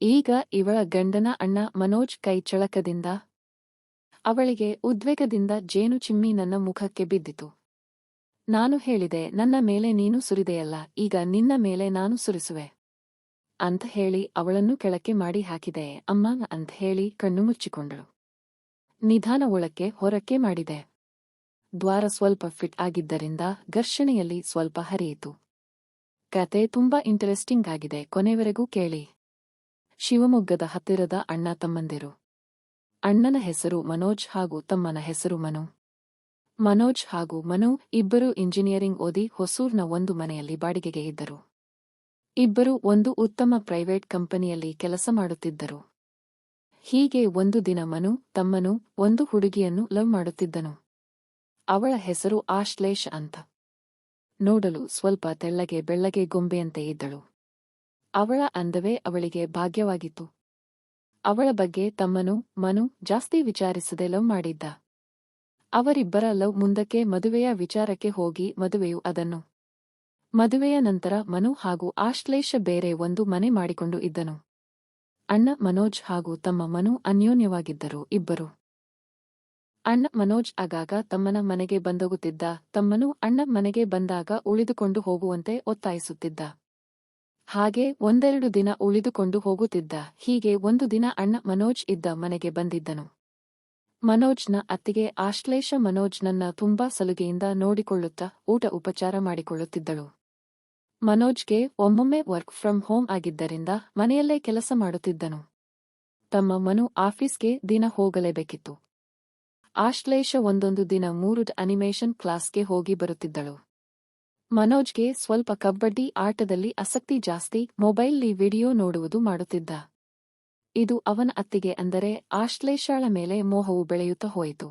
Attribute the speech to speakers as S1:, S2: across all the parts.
S1: ಈಗ ಇವಳ ಗಂಡನ ಅಣ್ಣ ಮನೋಜ್ ಕೈ ಚಳಕದಿಂದ, ಅವಳಿಗೆ ಉದ್ವೇಗದಿಂದ ಜೇನು ಚಿಮ್ಮಿ ನನ್ನ ಮುಖಕ್ಕೆ ಬಿದ್ದಿತು. ನಾನು ಹೇಳಿದೆ, ನನ್ನ ಮೇಲೆ ನೀನು ಸುರಿದೆಯಲ್ಲ, ಈಗ ನಿನ್ನ ಮೇಲೆ ನಾನು ಸುರಿಸುವೆ. ಅಂತ ಹೇಳಿ ಅವಳನ್ನು ಕೆಳಕ್ಕೆ ಮಾಡಿ ಹಾಕಿದೆ, ಅಮ್ಮ ಅಂತ ಹೇಳಿ ಕಣ್ಣು ಮುಚ್ಚಿಕೊಂಡಳು. ನಿಧಾನ ಒಳಕ್ಕೆ ಹೊರಕ್ಕೆ ಮಾಡಿದೆ. ದ್ವಾರ ಸ್ವಲ್ಪ ಫಿಟ್ ಆಗಿದ್ದರಿಂದ ಘರ್ಷಣೆಯಲ್ಲಿ ಸ್ವಲ್ಪ ಹರಿಯಿತು. ಕತೆ ತುಂಬಾ ಇಂಟರೆಸ್ಟಿಂಗ್ ಆಗಿದೆ, ಕೊನೆವರೆಗೂ ಕೇಳಿ. ಶಿವಮೊಗ್ಗದ ಹತ್ತಿರದ ಅಣ್ಣ ತಮ್ಮಂದಿರು. ಅಣ್ಣನ ಹೆಸರು ಮನೋಜ್ ಹಾಗೂ ತಮ್ಮನ ಹೆಸರು ಮನು. ಮನೋಜ್ ಹಾಗೂ ಮನು ಇಬ್ಬರು ಇಂಜಿನಿಯರಿಂಗ್ ಓದಿ ಹೊಸೂರ್ನ ಒಂದು ಮನೆಯಲ್ಲಿ ಬಾಡಿಗೆಗೆ ಇದ್ದರು. ಇಬ್ಬರು ಒಂದು ಉತ್ತಮ ಪ್ರೈವೇಟ್ ಕಂಪನಿಯಲ್ಲಿ ಕೆಲಸ ಮಾಡುತ್ತಿದ್ದರು. ಹೀಗೆ ಒಂದು ದಿನ ಮನು ತಮ್ಮನು ಒಂದು ಹುಡುಗಿಯನ್ನು ಲವ್ ಮಾಡುತ್ತಿದ್ದನು. ಅವಳ ಹೆಸರು ಆಶ್ಲೇಷ್ ಅಂತ. ನೋಡಲು ಸ್ವಲ್ಪ ತೆಳ್ಳಗೆ ಬೆಳ್ಳಗೆ ಗೊಂಬೆಯಂತೆ ಇದ್ದಳು. ಅವಳ ಅಂದವೇ ಅವಳಿಗೆ ಭಾಗ್ಯವಾಗಿತ್ತು. ಅವಳ ಬಗ್ಗೆ ತಮ್ಮನು, ಮನು ಜಾಸ್ತಿ ವಿಚಾರಿಸದೆ ಲವ್ ಮಾಡಿದ್ದ. ಅವರಿಬ್ಬರ ಲವ್ ಮುಂದಕ್ಕೆ ಮದುವೆಯ ವಿಚಾರಕ್ಕೆ ಹೋಗಿ ಮದುವೆಯು ಅದನ್ನು. ಮದುವೆಯ ನಂತರ ಮನು ಹಾಗೂ ಆಶ್ಲೇಷ ಬೇರೆ ಒಂದು ಮನೆ ಮಾಡಿಕೊಂಡು ಇದ್ದನು. ಅಣ್ಣ ಮನೋಜ್ ಹಾಗೂ ತಮ್ಮ ಮನು ಅನ್ಯೋನ್ಯವಾಗಿದ್ದರು ಇಬ್ಬರು. ಅಣ್ಣ ಮನೋಜ್ ಆಗಾಗ ತಮ್ಮನ ಮನೆಗೆ ಬಂದೋಗುತ್ತಿದ್ದ, ತಮ್ಮನು ಅಣ್ಣ ಮನೆಗೆ ಬಂದಾಗ ಉಳಿದುಕೊಂಡು ಹೋಗುವಂತೆ ಒತ್ತಾಯಿಸುತ್ತಿದ್ದ. ಹಾಗೆ ಒಂದೆರಡು ದಿನ ಉಳಿದುಕೊಂಡು ಹೋಗುತ್ತಿದ್ದ. ಹೀಗೆ ಒಂದು ದಿನ ಅಣ್ಣ ಮನೋಜ್ ಇದ್ದ ಮನೆಗೆ ಬಂದಿದ್ದನು. ಮನೋಜ್ನ ಅತ್ತಿಗೆ ಆಶ್ಲೇಷ ಮನೋಜ್ನನ್ನ ತುಂಬಾ ಸಲುಗೆಯಿಂದ ನೋಡಿಕೊಳ್ಳುತ್ತಾ ಊಟ ಉಪಚಾರ ಮಾಡಿಕೊಳ್ಳುತ್ತಿದ್ದಳು. ಮನೋಜ್ಗೆ ಒಮ್ಮೊಮ್ಮೆ ವರ್ಕ್ ಫ್ರಮ್ ಹೋಮ್ ಆಗಿದ್ದರಿಂದ ಮನೆಯಲ್ಲೇ ಕೆಲಸ ಮಾಡುತ್ತಿದ್ದನು. ತಮ್ಮ ಮನು ಆಫೀಸ್ಗೆ ದಿನ ಹೋಗಲೇಬೇಕಿತ್ತು. ಆಶ್ಲೇಷ ಒಂದೊಂದು ದಿನ ಮೂರು ಅನಿಮೇಷನ್ ಕ್ಲಾಸ್ಗೆ ಹೋಗಿ ಬರುತ್ತಿದ್ದಳು. ಮನೋಜ್ಗೆ ಸ್ವಲ್ಪ ಕಬಡ್ಡಿ ಆಟದಲ್ಲಿ ಆಸಕ್ತಿ ಜಾಸ್ತಿ ಮೊಬೈಲ್ಲಿ ವಿಡಿಯೋ ನೋಡುವುದು ಮಾಡುತ್ತಿದ್ದ. ಇದು ಅವನ ಅತ್ತಿಗೆ ಅಂದರೆ ಆಶ್ಲೇಷಾಳ ಮೇಲೆ ಮೋಹವು ಬೆಳೆಯುತ್ತಾ ಹೋಯಿತು.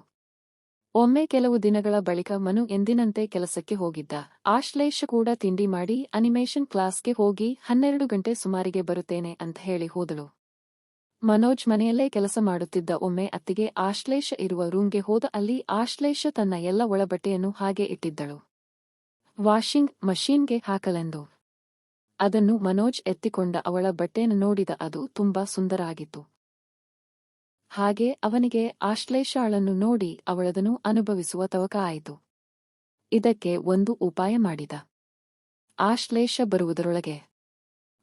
S1: ಒಮ್ಮೆ ಕೆಲವು ದಿನಗಳ ಬಳಿಕ ಮನು ಎಂದಿನಂತೆ ಕೆಲಸಕ್ಕೆ ಹೋಗಿದ್ದ. ಆಶ್ಲೇಷ ಕೂಡ ತಿಂಡಿ ಮಾಡಿ ಅನಿಮೇಷನ್ ಕ್ಲಾಸ್ಗೆ ಹೋಗಿ ಹನ್ನೆರಡು ಗಂಟೆ ಸುಮಾರಿಗೆ ಬರುತ್ತೇನೆ ಅಂತ ಹೇಳಿ ಹೋದಳು. ಮನೋಜ್ ಮನೆಯಲ್ಲೇ ಕೆಲಸ ಮಾಡುತ್ತಿದ್ದ ಒಮ್ಮೆ ಅತ್ತಿಗೆ ಆಶ್ಲೇಷ ಇರುವ ರೂಮ್ಗೆ ಹೋದ ಅಲ್ಲಿ ಆಶ್ಲೇಷ ತನ್ನ ಎಲ್ಲ ಒಳಬಟ್ಟೆಯನ್ನು ಹಾಗೆ ಇಟ್ಟಿದ್ದಳು. ವಾಷಿಂಗ್ ಮಷೀನ್ಗೆ ಹಾಕಲೆಂದು. ಅದನ್ನು ಮನೋಜ್ ಎತ್ತಿಕೊಂಡ ಅವಳ ಬಟ್ಟೆಯನ್ನು ನೋಡಿದ ಅದು ತುಂಬಾ ಸುಂದರ ಆಗಿತ್ತು ಹಾಗೆ ಅವನಿಗೆ ಆಶ್ಲೇಷಾಳನ್ನು ನೋಡಿ ಅವಳದನ್ನು ಅನುಭವಿಸುವ ತವಕ ಆಯಿತು. ಇದಕ್ಕೆ ಒಂದು ಉಪಾಯ ಮಾಡಿದ. ಆಶ್ಲೇಷ ಬರುವುದರೊಳಗೆ.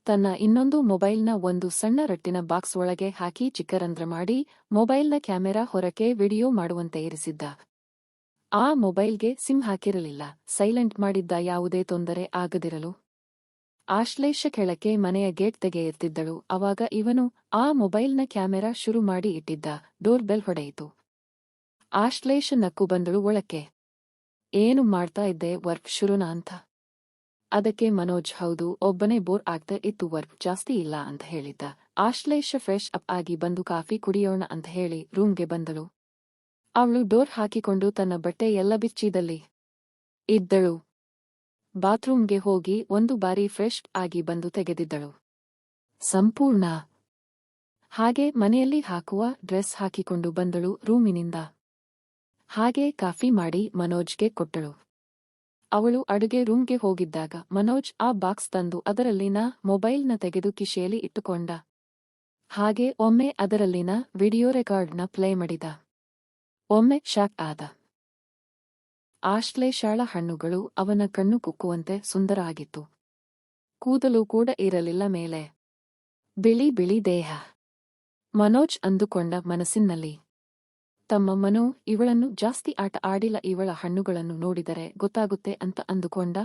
S1: ತನ್ನ ಇನ್ನೊಂದು ಮೊಬೈಲ್ನ ಒಂದು ಸಣ್ಣ ರಟ್ಟಿನ ಬಾಕ್ಸ್ ಒಳಗೆ ಹಾಕಿ ಚಿಕ್ಕರಂದ್ರ ಮಾಡಿ ಮೊಬೈಲ್ನ ಕ್ಯಾಮೆರಾ ಹೊರಕ್ಕೆ ವಿಡಿಯೋ ಮಾಡುವಂತೆ ಇರಿಸಿದ್ದ. ಆ ಮೊಬೈಲ್ಗೆ ಸಿಮ್ ಹಾಕಿರಲಿಲ್ಲ. ಸೈಲೆಂಟ್ ಮಾಡಿದ್ದ ಯಾವುದೇ ತೊಂದರೆ ಆಗದಿರಲು. ಆಶ್ಲೇಷ ಕೆಳಕ್ಕೆ ಮನೆಯ ಗೇಟ್ ತೆಗೆಯುತ್ತಿದ್ದಳು. ಅವಾಗ ಇವನು ಆ ಮೊಬೈಲ್ನ ಕ್ಯಾಮೆರಾ ಶುರು ಮಾಡಿ ಇಟ್ಟಿದ್ದ. Door bell ಹೊಡೆಯಿತು. ಆಶ್ಲೇಷ ನಕ್ಕು ಬಂದಳು ಒಳಕ್ಕೆ. ಏನು ಮಾಡ್ತಾ ಇದ್ದೆ ವರ್ಕ್ ಶುರುನಾ ಅಂತ? ಅದಕ್ಕೆ ಮನೋಜ್ ಹೌದು, ಒಬ್ಬನೇ ಬೋರ್ ಆಗ್ತಾ ಇತ್ತು ವರ್ಕ್ ಜಾಸ್ತಿ ಇಲ್ಲ ಅಂತ ಹೇಳಿದ್ದ. ಆಶ್ಲೇಷ ಫ್ರೆಶ್ ಅಪ್ ಆಗಿ ಬಂದು ಕಾಫಿ ಕುಡಿಯೋಣ ಅಂತ ಹೇಳಿ ರೂಮ್ಗೆ ಬಂದಳು. ಅವಳು ಡೋರ್ ಹಾಕಿಕೊಂಡು ತನ್ನ ಬಟ್ಟೆ ಎಲ್ಲ ಬಿಚ್ಚಿದಲ್ಲಿ. ಇದ್ದಳು ಬಾತ್ರೂಮ್ಗೆ ಹೋಗಿ ಒಂದು ಬಾರಿ ಫ್ರೆಶ್ ಆಗಿ ಬಂದು ತೆಗೆದಿದ್ದಳು. ಸಂಪೂರ್ಣ. ಹಾಗೆ ಮನೆಯಲ್ಲಿ ಹಾಕುವ ಡ್ರೆಸ್ ಹಾಕಿಕೊಂಡು ಬಂದಳು ರೂಮಿನಿಂದ. ಹಾಗೆ ಕಾಫಿ ಮಾಡಿ ಮನೋಜ್ಗೆ ಕೊಟ್ಟಳು. ಅವಳು ಅಡುಗೆ ರೂಮ್ಗೆ ಹೋಗಿದ್ದಾಗ ಮನೋಜ್ ಆ ಬಾಕ್ಸ್ ತಂದು ಅದರಲ್ಲಿನ ಮೊಬೈಲ್ನ ತೆಗೆದು ಕಿಶೆಯಲ್ಲಿ ಇಟ್ಟುಕೊಂಡ. ಹಾಗೆ ಒಮ್ಮೆ ಅದರಲ್ಲಿನ ವಿಡಿಯೋ ರೆಕಾರ್ಡ್ನ ಪ್ಲೇ ಮಾಡಿದ. ಒಮ್ಮೆ ಶಾಕ್ ಆದ. ಆಶ್ಲೇಷಾಳ ಹಣ್ಣುಗಳು ಅವನ ಕಣ್ಣು ಕುಕ್ಕುವಂತೆ ಸುಂದರ ಆಗಿತ್ತು ಕೂದಲು ಕೂಡ ಇರಲಿಲ್ಲ ಮೇಲೆ. ಬಿಳಿ ಬಿಳಿ ದೇಹ. ಮನೋಜ್ ಅಂದುಕೊಂಡ ಮನಸ್ಸಿನಲ್ಲಿ. ತಮ್ಮ ಮನು ಇವಳನ್ನು ಜಾಸ್ತಿ ಆಟ ಆಡಿಲ್ಲ ಇವಳ ಹಣ್ಣುಗಳನ್ನು ನೋಡಿದರೆ ಗೊತ್ತಾಗುತ್ತೆ ಅಂತ ಅಂದುಕೊಂಡ.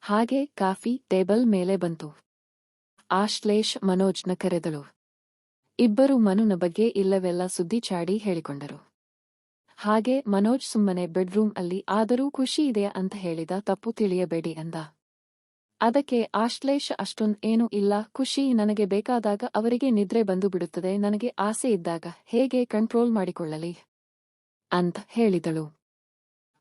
S1: ಹಾಗೆ ಕಾಫಿ ಟೇಬಲ್ ಮೇಲೆ ಬಂತು. ಆಶ್ಲೇಷ್ ಮನೋಜ್ನ ಕರೆದಳು. ಇಬ್ಬರು ಮನುನ ಬಗ್ಗೆ ಇಲ್ಲವೆಲ್ಲ ಸುದ್ದಿ ಚಾಡಿ ಹೇಳಿಕೊಂಡರು. ಹಾಗೆ ಮನೋಜ್ ಸುಮ್ಮನೆ ಬೆಡ್ರೂಮ್ ಅಲ್ಲಿ ಆದರೂ ಖುಷಿ ಇದೆ ಅಂತ ಹೇಳಿದ ತಪ್ಪು ತಿಳಿಯಬೇಡಿ ಅಂದ. ಅದಕ್ಕೆ ಆಶ್ಲೇಷ ಅಷ್ಟೊಂದ್ ಏನೂ ಇಲ್ಲ, ಖುಷಿ ನನಗೆ ಬೇಕಾದಾಗ ಅವರಿಗೆ ನಿದ್ರೆ ಬಂದು ಬಿಡುತ್ತದೆ, ನನಗೆ ಆಸೆ ಇದ್ದಾಗ ಹೇಗೆ ಕಂಟ್ರೋಲ್ ಮಾಡಿಕೊಳ್ಳಲಿ? ಅಂತ ಹೇಳಿದಳು.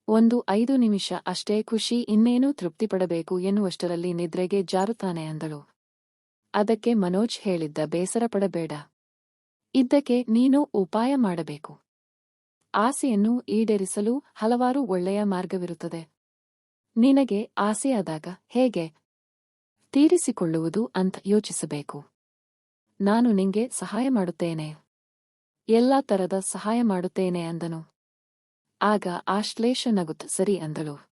S1: ಒಂದು ಐದು ನಿಮಿಷ ಅಷ್ಟೇ ಖುಷಿ, ಇನ್ನೇನೂ ತೃಪ್ತಿಪಡಬೇಕು ಎನ್ನುವಷ್ಟರಲ್ಲಿ ನಿದ್ರೆಗೆ ಜಾರುತ್ತಾನೆ ಅಂದಳು. ಅದಕ್ಕೆ ಮನೋಜ್ ಹೇಳಿದ್ದ ಬೇಸರ ಪಡಬೇಡ. ಇದ್ದಕ್ಕೆ ನೀನು ಉಪಾಯ ಮಾಡಬೇಕು. ಆಸೆಯನ್ನು ಈಡೇರಿಸಲು ಹಲವಾರು ಒಳ್ಳೆಯ ಮಾರ್ಗವಿರುತ್ತದೆ. ನಿನಗೆ ಆಸೆಯಾದಾಗ ಹೇಗೆ? ತೀರಿಸಿಕೊಳ್ಳುವುದು ಅಂತ ಯೋಚಿಸಬೇಕು. ನಾನು ನಿಂಗೆ ಸಹಾಯ ಮಾಡುತ್ತೇನೆ. ಎಲ್ಲಾ ತರದ ಸಹಾಯ ಮಾಡುತ್ತೇನೆ ಅಂದನು. ಆಗ ಆಶ್ಲೇಷ ನಗುತ್ತ ಸರಿ ಅಂದಳು.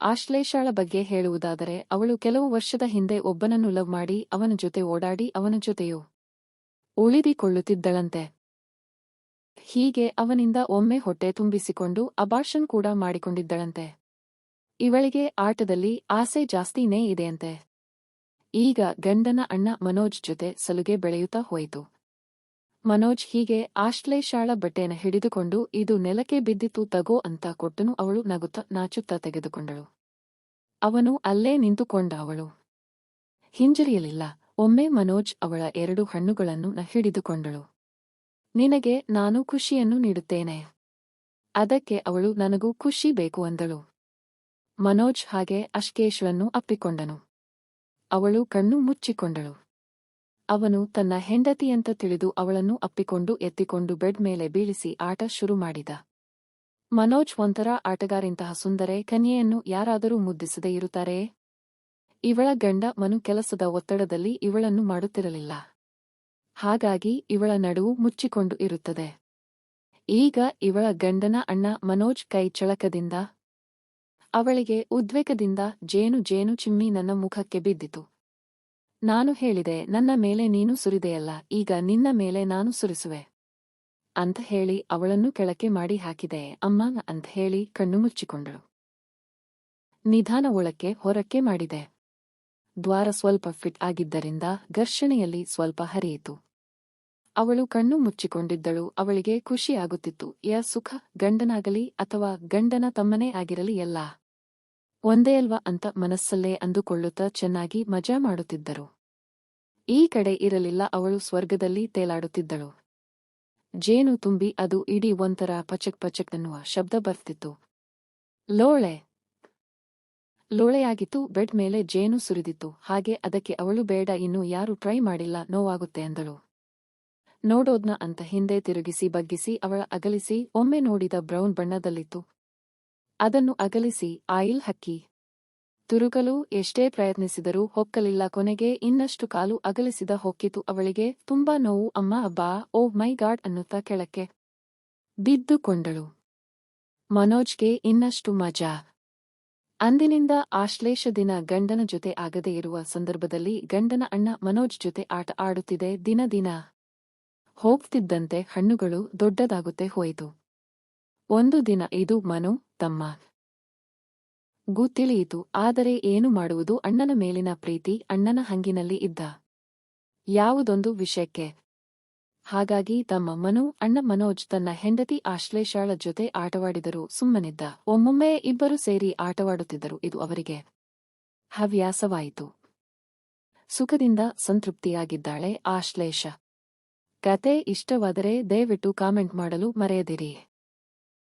S1: ಆಶ್ಲೇಷಾಳ ಬಗ್ಗೆ ಹೇಳುವುದಾದರೆ ಅವಳು ಕೆಲವು ವರ್ಷದ ಹಿಂದೆ ಒಬ್ಬನನ್ನು ಲವ್ ಮಾಡಿ ಅವನ ಜೊತೆ ಓಡಾಡಿ ಅವನ ಜೊತೆಯೋ ಉಳಿದಿಕೊಳ್ಳುತ್ತಿದ್ದಳಂತೆ. ಹೀಗೆ ಅವನಿಂದ ಒಮ್ಮೆ ಹೊಟ್ಟೆ ತುಂಬಿಸಿಕೊಂಡು ಅಬಾರ್ಷನ್ ಕೂಡ ಮಾಡಿಕೊಂಡಿದ್ದಳಂತೆ. ಇವಳಿಗೆ ಆಟದಲ್ಲಿ ಆಸೆ ಜಾಸ್ತಿನೇ ಇದೆಯಂತೆ. ಈಗ ಗಂಡನ ಅಣ್ಣ ಮನೋಜ್ ಜೊತೆ ಸಲುಗೆ ಬೆಳೆಯುತ್ತಾ ಹೋಯಿತು. ಮನೋಜ್ ಹೀಗೆ ಆಶ್ಲೇಷಾಳ ಬಟ್ಟೆನ ಹಿಡಿದುಕೊಂಡು ಇದು ನೆಲಕ್ಕೆ ಬಿದ್ದಿತು ತಗೋ ಅಂತ ಕೊಟ್ಟನು ಅವಳು ನಗುತ್ತ ನಾಚುತ್ತಾ ತೆಗೆದುಕೊಂಡಳು. ಅವನು ಅಲ್ಲೇ ನಿಂತುಕೊಂಡ ಅವಳು. ಹಿಂಜರಿಯಲಿಲ್ಲ. ಒಮ್ಮೆ ಮನೋಜ್ ಅವಳ ಎರಡು ಹಣ್ಣುಗಳನ್ನು ನ ಹಿಡಿದುಕೊಂಡಳು. ನಿನಗೆ ನಾನು ಖುಷಿಯನ್ನು ನೀಡುತ್ತೇನೆ. ಅದಕ್ಕೆ ಅವಳು ನನಗೂ ಖುಷಿ ಬೇಕು ಅಂದಳು. ಮನೋಜ್ ಹಾಗೆ ಅಶ್ಕೇಶ್ವನ್ನು ಅಪ್ಪಿಕೊಂಡನು. ಅವಳು ಕಣ್ಣು ಮುಚ್ಚಿಕೊಂಡಳು. ಅವನು ತನ್ನ ಹೆಂಡತಿಯಂತ ತಿಳಿದು ಅವಳನ್ನು ಅಪ್ಪಿಕೊಂಡು ಎತ್ತಿಕೊಂಡು ಬೆಡ್ ಮೇಲೆ ಬೀಳಿಸಿ ಆಟ ಶುರು ಮಾಡಿದ. ಮನೋಜ್ ಒಂಥರ ಆಟಗಾರಿಂತಹ ಸುಂದರೆ ಕನ್ಯೆಯನ್ನು ಯಾರಾದರೂ ಮುದ್ದಿಸದೇ ಇರುತ್ತಾರೆ? ಇವಳ ಗಂಡ ಮನು ಕೆಲಸದ ಒತ್ತಡದಲ್ಲಿ ಇವಳನ್ನು ಮಾಡುತ್ತಿರಲಿಲ್ಲ. ಹಾಗಾಗಿ ಇವಳ ನಡುವು ಮುಚ್ಚಿಕೊಂಡು ಇರುತ್ತದೆ. ಈಗ ಇವಳ ಗಂಡನ ಅಣ್ಣ ಮನೋಜ್ ಕೈ ಚಳಕದಿಂದ, ಅವಳಿಗೆ ಉದ್ವೇಗದಿಂದ ಜೇನು ಜೇನು ಚಿಮ್ಮಿ ನನ್ನ ಮುಖಕ್ಕೆ ಬಿದ್ದಿತು. ನಾನು ಹೇಳಿದೆ, ನನ್ನ ಮೇಲೆ ನೀನು ಸುರಿದೆಯಲ್ಲ, ಈಗ ನಿನ್ನ ಮೇಲೆ ನಾನು ಸುರಿಸುವೆ. ಅಂತ ಹೇಳಿ ಅವಳನ್ನು ಕೆಳಕ್ಕೆ ಮಾಡಿ ಹಾಕಿದೆ, ಅಮ್ಮ ಅಂತ ಹೇಳಿ ಕಣ್ಣು ಮುಚ್ಚಿಕೊಂಡಳು. ನಿಧಾನ ಒಳಕ್ಕೆ ಹೊರಕ್ಕೆ ಮಾಡಿದೆ. ದ್ವಾರ ಸ್ವಲ್ಪ ಫಿಟ್ ಆಗಿದ್ದರಿಂದ ಘರ್ಷಣೆಯಲ್ಲಿ ಸ್ವಲ್ಪ ಹರಿಯಿತು. ಅವಳು ಕಣ್ಣು ಮುಚ್ಚಿಕೊಂಡಿದ್ದಳು, ಅವಳಿಗೆ ಖುಷಿಯಾಗುತ್ತಿತ್ತು. ಯ ಸುಖ ಗಂಡನಾಗಲಿ ಅಥವಾ ಗಂಡನ ತಮ್ಮನೇ ಆಗಿರಲಿ ಎಲ್ಲ. ಒಂದೇ ಅಲ್ವಾ ಅಂತ ಮನಸ್ಸಲ್ಲೇ ಅಂದುಕೊಳ್ಳುತ್ತಾ ಚೆನ್ನಾಗಿ ಮಜಾ ಮಾಡುತ್ತಿದ್ದರು. ಈ ಕಡೆ ಇರಲಿಲ್ಲ, ಅವಳು ಸ್ವರ್ಗದಲ್ಲಿ ತೇಲಾಡುತ್ತಿದ್ದಳು. ಜೇನು ತುಂಬಿ ಅದು ಇಡೀ ಒಂಥರ ಪಚಕ್ ಪಚಕ್ ಅನ್ನುವ ಶಬ್ದ ಬರ್ತಿತ್ತು. ಲೋಳೆ. ಲೋಳೆಯಾಗಿತ್ತು, ಬೆಡ್ ಮೇಲೆ ಜೇನು ಸುರಿದಿತ್ತು. ಹಾಗೆ ಅದಕ್ಕೆ ಅವಳು ಬೇಡ, ಇನ್ನು ಯಾರು ಟ್ರೈ ಮಾಡಿಲ್ಲ, ನೋವಾಗುತ್ತೆ ಅಂದಳು. ನೋಡೋದ್ನ ಅಂತ ಹಿಂದೆ ತಿರುಗಿಸಿ ಬಗ್ಗಿಸಿ ಅವಳ ಅಗಲಿಸಿ ಒಮ್ಮೆ ನೋಡಿದ ಬ್ರೌನ್ ಬಣ್ಣದಲ್ಲಿತ್ತು. ಅದನ್ನು ಅಗಲಿಸಿ ಆಯಿಲ್ ಹಕ್ಕಿ. ತುರುಕಲು ಎಷ್ಟೇ ಪ್ರಯತ್ನಿಸಿದರೂ ಹೊಕ್ಕಲಿಲ್ಲ. ಕೊನೆಗೆ ಇನ್ನಷ್ಟು ಕಾಲು ಅಗಲಿಸಿದ ಹೊಕ್ಕಿತು ಅವಳಿಗೆ, ತುಂಬಾ ನೋವು ಅಮ್ಮ, ಅಬ್ಬಾ, ಓ ಮೈ ಗಾಡ್ ಅನ್ನುತ್ತಾ ಕೆಳಕ್ಕೆ. ಬಿದ್ದುಕೊಂಡಳು. ಮನೋಜ್ಗೆ ಇನ್ನಷ್ಟು ಮಜಾ. ಅಂದಿನಿಂದ ಆಶ್ಲೇಷ ದಿನ ಗಂಡನ ಜೊತೆ ಆಗದೇ ಇರುವ ಸಂದರ್ಭದಲ್ಲಿ ಗಂಡನ ಅಣ್ಣ ಮನೋಜ್ ಜೊತೆ ಆಟ ಆಡುತ್ತಿದೆ ದಿನ ದಿನ. ಹೋಗ್ತಿದ್ದಂತೆ ಹಣ್ಣುಗಳು ದೊಡ್ಡದಾಗುತ್ತೆ ಹೋಯಿತು. ಒಂದು ದಿನ ಇದು ಮನು, ತಮ್ಮ. ಗೂ ತಿಳಿಯಿತು, ಆದರೆ ಏನು ಮಾಡುವುದು? ಅಣ್ಣನ ಮೇಲಿನ ಪ್ರೀತಿ, ಅಣ್ಣನ ಹಂಗಿನಲ್ಲಿ ಇದ್ದ. ಯಾವುದೊಂದು ವಿಷಯಕ್ಕೆ? ಹಾಗಾಗಿ ತಮ್ಮ ಮನು, ಅಣ್ಣ ಮನೋಜ್ ತನ್ನ ಹೆಂಡತಿ ಆಶ್ಲೇಷಾಳ ಜೊತೆ ಆಟವಾಡಿದರು, ಸುಮ್ಮನಿದ್ದ. ಒಮ್ಮೊಮ್ಮೆ ಇಬ್ಬರು ಸೇರಿ ಆಟವಾಡುತ್ತಿದ್ದರು, ಇದು ಅವರಿಗೆ ಹವ್ಯಾಸವಾಯಿತು. ಸುಖದಿಂದ ಸಂತೃಪ್ತಿಯಾಗಿದ್ದಾಳೆ ಆಶ್ಲೇಷ. ಕತೆ ಇಷ್ಟವಾದರೆ ದಯವಿಟ್ಟು ಕಾಮೆಂಟ್ ಮಾಡಲು ಮರೆಯದಿರಿ.